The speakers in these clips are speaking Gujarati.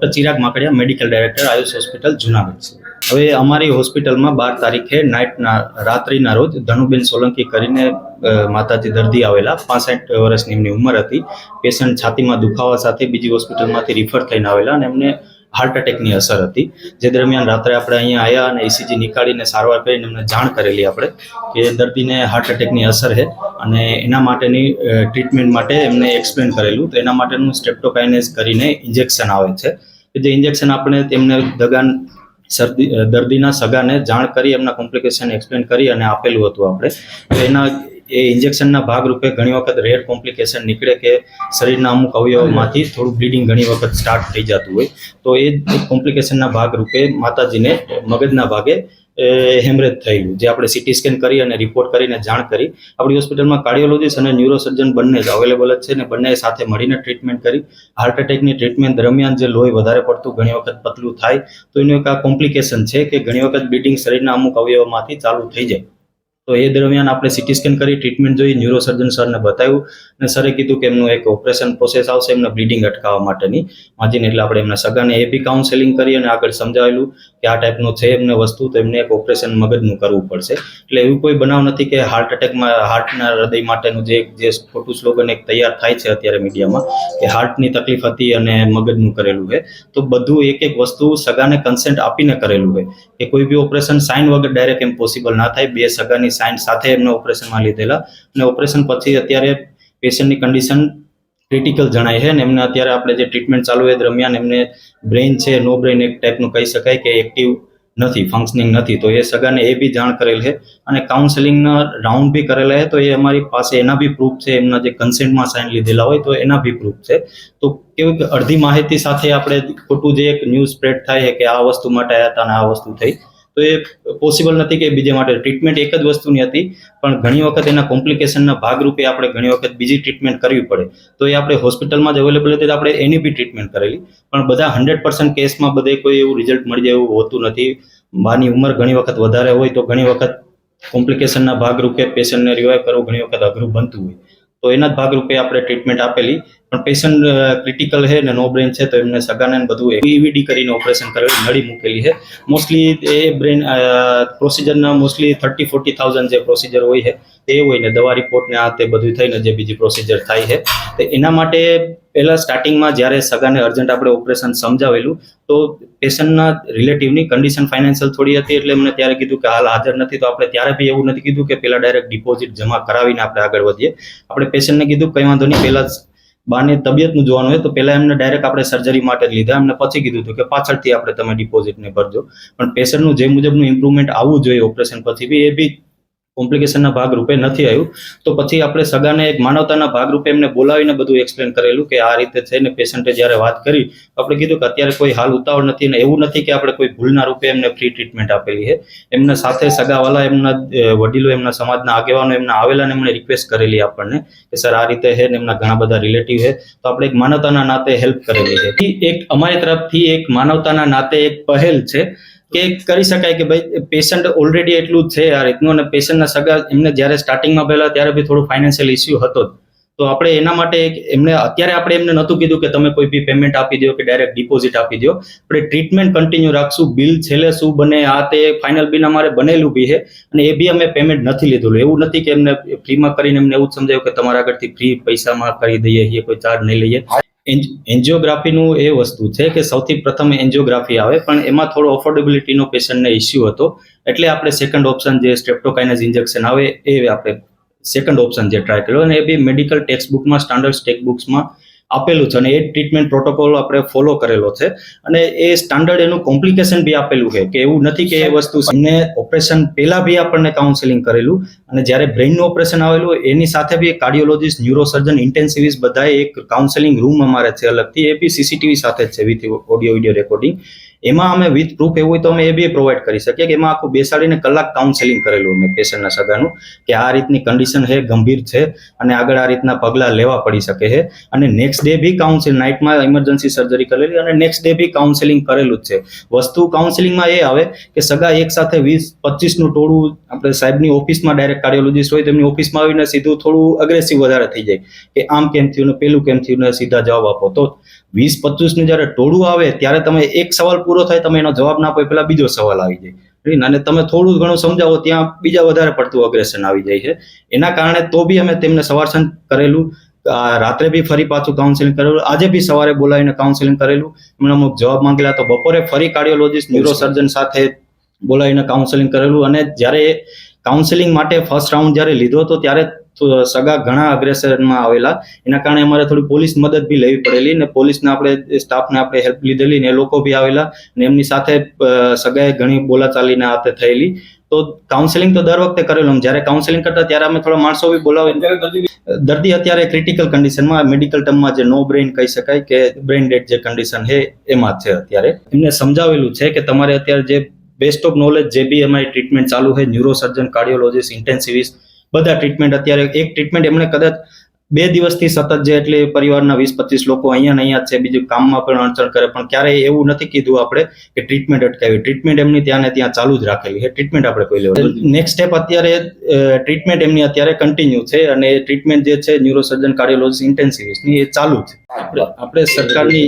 Doctor Chirag Makadiya, medical director, Ayush hospital, Junagadh. છે હવે અમારી હોસ્પિટલમાં બાર તારીખે નાઇટના, રાત્રિના રોજ ધનુબેન સોલંકી કરીને માતાજી દર્દી આવેલા. પાસઠ વર્ષની એમની ઉંમર હતી. પેશન્ટ છાતીમાં દુખાવા સાથે બીજી હોસ્પિટલમાંથી રિફર થઈને આવેલા અને એમને હાર્ટ એટેકની અસર હતી. જે દરમિયાન રાત્રે આપણે અહીંયા આવ્યા અને એસીજી નીકાળીને સારવાર કરીને એમને જાણ કરેલી આપણે કે દર્દીને હાર્ટ એટેકની અસર છે અને એના માટેની ટ્રીટમેન્ટ માટે એમને એક્સપ્લેન કરેલું. તો એના માટેનું સ્ટેપ્ટોકાઇનેસ કરીને ઇન્જેક્શન આવે છે. જે ઇન્જેક્શન આપણે તેમને દગાન, શરદી દર્દીના સગાને જાણ કરી, એમના કોમ્પ્લિકેશન એક્સપ્લેન કરી અને આપેલું હતું આપણે. તો એના, એ ઇન્જેક્શનના ભાગરૂપે ઘણી વખત રેર કોમ્પ્લિકેશન નીકળે કે શરીરના અમુક અવયવમાંથી થોડું બ્લીડિંગ ઘણી વખત સ્ટાર્ટ થઈ જતું હોય. તો એ કોમ્પ્લિકેશનના ભાગરૂપે માતાજીને મગજના ભાગે હેમરેજ થયેલું, જે આપણે સિટી સ્કેન કરી અને રિપોર્ટ કરીને જાણ કરી. આપણી હોસ્પિટલમાં કાર્ડિયોલોજીસ્ટ અને ન્યુરોસર્જન બંને જ અવેલેબલ જ છે ને બંને સાથે મળીને ટ્રીટમેન્ટ કરી. હાર્ટ એટેકની ટ્રીટમેન્ટ દરમિયાન જે લોહી વધારે પડતું, ઘણી વખત પતલું થાય. તો એનું એક આ કોમ્પ્લિકેશન છે કે ઘણી વખત બ્લીડિંગ શરીરના અમુક અવયવમાંથી ચાલુ થઈ જાય. તો એ દરમિયાન આપણે સિટી સ્કેન કરી ટ્રીટમેન્ટ જોઈ ન્યુરોસર્જન સરને બતાવ્યું અને સરે કીધું કે એમનું એક ઓપરેશન પ્રોસેસ આવશે, એમને બ્લીડિંગ અટકાવવા માટેની. માજીને એટલે આપણે એમના સગાને એ બી કાઉન્સેલિંગ કરી અને આગળ સમજાવેલું કે આ ટાઈપનું છે એમને વસ્તુ, તો એમને એક ઓપરેશન મગજનું કરવું પડશે. એટલે એવું કોઈ બનાવ નથી કે હાર્ટ એટેકમાં હાર્ટના હૃદય માટેનું જે જે ખોટું સ્લોગન એક તૈયાર થાય છે અત્યારે મીડિયામાં, કે હાર્ટની તકલીફ હતી અને મગજનું કરેલું છે. તો બધું એક એક વસ્તુ સગાને કન્સેન્ટ આપીને કરેલું હોય કે કોઈ બી ઓપરેશન સાઇન વગર ડાયરેક્ટ એમ પોસિબલ ના થાય. બે સગાની સાઇન સાથે એમને ઓપરેશનમાં લીધેલા. અને ઓપરેશન પછી અત્યારે પેશન્ટની કન્ડિશન ક્રિટિકલ જણાય છે અને એમને અત્યારે આપણે જે ટ્રીટમેન્ટ ચાલુ એ દરમિયાન એમને બ્રેઇન છે નો બ્રેઇન એક ટાઈપનું કહી શકાય કે એક્ટિવ નથી ફંક્શનિંગ નથી. તો એ સગાને એ બી જાણ કરેલ છે. અને કાઉન્સેલિંગના રાઉન્ડ બી કરેલા છે. તો એ અમારી પાસે એના બી પ્રૂફ છે. એમના જે કન્સેન્ટમાં સાઇન લીધેલા હોય તો એના બી પ્રૂફ છે. તો કેવું કે અડધી માહિતી સાથે આપણે ખોટું જે એક ન્યૂઝ સ્પ્રેડ થાય છે કે આ વસ્તુ માટે આવ્યા હતા અને આ વસ્તુ થઈ. તો એ પોસિબલ નથી કે બીજા માટે ટ્રીટમેન્ટ એક જ વસ્તુની હતી, પણ ઘણી વખત એના કોમ્પ્લિકેશનના ભાગરૂપે આપણે ઘણી વખત બીજી ટ્રીટમેન્ટ કરવી પડે. તો એ આપણે હોસ્પિટલમાં જ અવેલેબલ હતી આપણે એની બી ટ્રીટમેન્ટ કરેલી. પણ બધા હંડ્રેડ પર્સન્ટ કેસમાં બધે કોઈ એવું રિઝલ્ટ મળી જાય એવું હોતું નથી. માની ઉંમર ઘણી વખત વધારે હોય તો ઘણી વખત કોમ્પ્લિકેશનના ભાગરૂપે પેશન્ટને રિવાઈવ કરવું ઘણી વખત અઘરું બનતું હોય. તો એના જ ભાગરૂપે આપણે ટ્રીટમેન્ટ આપેલી. પણ પેશન્ટ ક્રિટિકલ છે ને નો બ્રેન છે તો એમને સગાને બધું ઈવીડી કરીને ઓપરેશન કરેલું, નળી મૂકેલી છે. મોસ્ટલી એ બ્રેન પ્રોસિજરના મોસ્ટલી થર્ટી ફોર્ટી થાઉઝન્ડ જે પ્રોસિજર હોય છે, તે હોય ને દવા રિપોર્ટ ને આ તે બધું થઈને જે બીજી પ્રોસિજર થાય છે. તો એના માટે પહેલા સ્ટાર્ટિંગમાં જ્યારે સગાને અર્જન્ટ આપણે ઓપરેશન સમજાવેલું, તો પેશન્ટના રિલેટિવની કન્ડિશન ફાઇનાન્શિયલ થોડી હતી એટલે એમને ત્યારે કીધું કે હાલ હાજર નથી, તો આપણે ત્યારે બી એવું નથી કીધું કે પહેલાં ડાયરેક્ટ ડિપોઝિટ જમા કરાવીને આપણે આગળ વધીએ. આપણે પેશન્ટને કીધું કંઈ વાંધો નહીં, પહેલા બાને તબિયતનું જોવાનું હોય તો પહેલા એમને ડાયરેક્ટ આપણે સર્જરી માટે જ લીધા. એમને પછી કીધું હતું કે પાછળથી આપણે તમે ડિપોઝિટને ભરજો. પણ પેશન્ટનું જે મુજબનું ઇમ્પ્રુવમેન્ટ આવવું જોઈએ ઓપરેશન પછી બી, એ બી કોમ્પ્લિકેશનના ભાગરૂપે નથી આવ્યું. તો પછી આપણે સગાને એક માનવતાના ભાગરૂપે એમને બોલાવીને બધું એક્સપ્લેન કરેલું કે આ રીતે છે ને પેશન્ટે જ્યારે વાત કરી, આપણે કીધું કે અત્યારે કોઈ હાલ ઉતાવળ નથી ને એવું નથી કે આપણે કોઈ ભૂલના રૂપે એમને ફ્રી ટ્રીટમેન્ટ આપેલી છે. એમના સાથે સગાવાલા, એમના વડીલો, એમના સમાજના આગેવાનો, એમના આવેલા ને એમણે રિક્વેસ્ટ કરેલી આપણને કે સર, આ રીતે છે ને એમના ઘણા બધા રિલેટિવ છે. તો આપણે એક માનવતાના નાતે હેલ્પ કરેલી છે. એક અમારી તરફથી એક માનવતાના નાતે એક પહેલ છે. કે કરી શકાય કે ભાઈ પેશન્ટ ઓલરેડી એટલું છે આ રીતનું અને પેશન્ટના સગા એમને જ્યારે સ્ટાર્ટિંગમાં પહેલા ત્યારે બી થોડું ફાઇનાન્શિયલ ઇસ્યુ હતો તો આપણે એના માટે એમને, અત્યારે આપણે એમને નહોતું કીધું કે તમે કોઈ બી પેમેન્ટ આપી દો કે ડાયરેક્ટ ડિપોઝિટ આપી દો આપણે ટ્રીટમેન્ટ કન્ટિન્યુ રાખશું બિલ છેલ્લે શું બને, આ તે ફાઇનલ બિલ અમારે બનેલું બી છે અને એ બી અમે પેમેન્ટ નથી લીધેલું એવું નથી કે એમને ફ્રીમાં કરીને એમને એવું સમજાયું કે તમારા આગળથી ફ્રી પૈસામાં કરી દઈએ કોઈ ચાર્જ નહીં લઈએ. એન્જિયોગ્રાફીનું એ વસ્તુ છે કે સૌથી પ્રથમ એન્જિયોગ્રાફી આવે, પણ એમાં થોડો અફોર્ડેબિલિટીનો પેશન્ટને ઇસ્યુ હતો. એટલે આપણે સેકન્ડ ઓપ્શન જે સ્ટ્રેપ્ટોકાઇનસ ઇન્જેક્શન આવે, એ આપણે સેકન્ડ ઓપ્શન જે ટ્રાય કર્યો. અને એ બી મેડિકલ ટેક્સ્ટ બુકમાં સ્ટાન્ડર્ડ ટેક્સ્ટ બુક્સમાં આપેલું છે અને એ ટ્રીટમેન્ટ પ્રોટોકોલ આપણે ફોલો કરેલો છે. અને એ સ્ટાન્ડર્ડ એનું કોમ્પ્લિકેશન બી આપેલું છે કે એવું નથી કે એ વસ્તુ અમને ઓપરેશન પહેલા બી આપણને કાઉન્સેલિંગ કરેલું અને જ્યારે બ્રેઇનનું ઓપરેશન આવેલું એની સાથે બી કાર્ડિયોલોજીસ્ટ ન્યુરોસર્જન ઇન્ટેન્સિવિસ્ટ બધાએ એક કાઉન્સેલિંગ રૂમ અમારે છે અલગથી. એ બી સીસીટીવી સાથે જ છે વિથ ઓડિયો વિડિયો રેકોર્ડિંગ એમાં અમે વિથ પ્રૂફ એવું હોય તો અમે એ બી પ્રોવાઈડ કરી શકીએ કે એમાં આખું બેસાડીને કલાક કાઉન્સેલિંગ કરેલું અમે પેશન્ટના સગાનું, કે આ રીતની કન્ડિશન છે, ગંભીર છે અને આગળ આ રીતના પગલાં લેવા પડી શકે છે. અને નેક્સ્ટ ડે બી કાઉન્સિલ નાઇટમાં ઇમરજન્સી સર્જરી કરેલી અને નેક્સ્ટ ડે બી કાઉન્સેલિંગ કરેલું જ છે. વસ્તુ કાઉન્સેલિંગમાં એ આવે કે સગા એક સાથે વીસ, પચીસનું ટોળું આપણે સાહેબની ઓફિસમાં ડાયરેક્ટ કાર્ડિયોલોજીસ્ટ હોય તેમની ઓફિસમાં આવીને સીધું થોડું અગ્રેસિવ વધારે થઈ જાય કે આમ કેમ થયું ને પેલું કેમ થયું ને સીધા જવાબ આપો. તો વીસ, પચીસનું જ્યારે ટોળું આવે, ત્યારે તમે એક સવાલ પૂરો થાય તમે એનો જવાબ ના આપો, એ બીજો સવાલ આવી જાય? અને તમે થોડું ઘણું સમજાવો, ત્યાં બીજા વધારે પડતું અગ્રેશન આવી જાય છે. એના કારણે તો બી અમે તેમને સવાર સાંજ કરેલું રાત્રે બી ફરી પાછું કાઉન્સેલિંગ કરેલું, આજે બી સવારે બોલાવીને કાઉન્સેલિંગ કરેલું. એમણે અમુક જવાબ માંગેલા, તો બપોરે ફરી કાર્ડિયોલોજીસ્ટ ન્યુરોસર્જન સાથે બોલાવીને કાઉન્સેલિંગ કરેલું. અને જ્યારે કાઉન્સેલિંગ માટે ફર્સ્ટ રાઉન્ડ જ્યારે લીધો હતો, ત્યારે સગા ઘણા અગ્રેસરમાં આવેલા. એના કારણે અમારે થોડી પોલીસ મદદ બી લેવી પડેલી ને પોલીસને આપણે સ્ટાફને આપણે હેલ્પ લીધેલી ને એ લોકો બી આવેલા ને એમની સાથે સગાએ ઘણી બોલાચાલીને હાથે થયેલી. તો કાઉન્સેલિંગ તો દર વખતે કરેલું જ્યારે કાઉન્સેલિંગ કરતા ત્યારે અમે થોડા માણસો બી બોલાવી. દર્દી અત્યારે ક્રિટિકલ કન્ડિશનમાં મેડિકલ ટર્મમાં જે નો બ્રેઇન કહી શકાય કે બ્રેઇન ડેડ જે કન્ડિશન છે એમાં છે અત્યારે. એમને સમજાવેલું છે કે તમારે અત્યારે જે બેસ્ટ ઓફ નોલેજ જે બી અમારી ટ્રીટમેન્ટ ચાલુ છે ન્યુરોસર્જન કાર્ડિયોલોજીસ્ટ ઇન્ટેન્સિવિસ્ટ બધા ટ્રીટમેન્ટ અત્યારે એક ટ્રીટમેન્ટ એમણે કદાચ બે દિવસથી સતત જે એટલે પરિવારના વીસ પચીસ લોકો અહીંયા ને અહીંયા છે બીજું કામમાં પણ અડચણ કરે પણ ક્યારેય એવું નથી કીધું આપણે કે ટ્રીટમેન્ટ અટકાવી. ટ્રીટમેન્ટ એમની ત્યાં ને ત્યાં ચાલુ જ રાખેલી છે. ટ્રીટમેન્ટ આપણે કોઈ લેવું નેક્સ્ટ સ્ટેપ અત્યારે ટ્રીટમેન્ટ એમની અત્યારે કન્ટિન્યુ છે અને એ ટ્રીટમેન્ટ જે છે ન્યુરોસર્જન કાર્ડિયોલોજી ઇન્ટેન્સિવિસ્ટની એ ચાલુ છે. આપણે આપણે સરકારની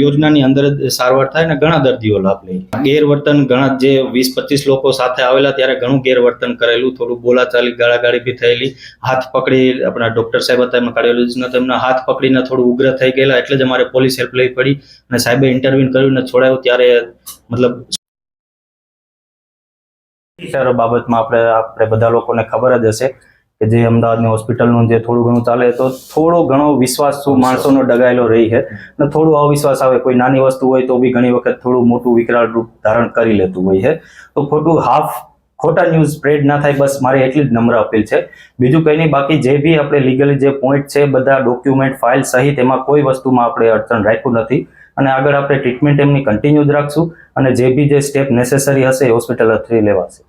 યોજનાની અંદર સારવાર થાય ને ઘણા દર્દીઓ લાભ લે. ગેરવર્તન ઘણા જે વીસ પચીસ લોકો સાથે આવેલા ત્યારે ઘણું ગેરવર્તન કરેલું થોડું બોલાચાલી ગાળાગાળી બી થયેલી હાથ પકડી આપણા ડોક્ટર સાહેબ હતા એમાં કાર્ડિયોલોજીસ્ટના તેમના હાથ પકડીને થોડું ઉગ્ર થઈ ગયેલા એટલે જ અમારે પોલીસ હેલ્પ લેવી પડી. અને સાહેબે ઇન્ટરવ્યુ કર્યું ને છોડાયું ત્યારે મતલબ સર બાબતમાં આપણે આપણે બધા લોકોને ખબર જ હશે કે જે અમદાવાદની હોસ્પિટલનું જે થોડું ઘણું ચાલે તો થોડો ઘણો વિશ્વાસ શું માણસોનો ડગાયેલો રહી છે. અને થોડું અવિશ્વાસ આવે કોઈ નાની વસ્તુ હોય તો બી ઘણી વખત થોડું મોટું વિકરાળ રૂપ ધારણ કરી લેતું હોય છે. તો ખોટું હાફ ખોટા ન્યૂઝ સ્પ્રેડ ના થાય, બસ મારી એટલી જ નમ્ર અપીલ છે. બીજું કંઈ નહીં, બાકી જે બી આપણે લીગલી જે પોઈન્ટ છે, બધા ડોક્યુમેન્ટ ફાઇલ સહિત એમાં કોઈ વસ્તુમાં આપણે અડચણ રાખ્યું નથી. અને આગળ આપણે ટ્રીટમેન્ટ એમની કન્ટિન્યુ જ રાખશું અને જે બી જે સ્ટેપ નેસેસરી હશે એ હોસ્પિટલ થ્રી લેવાશે.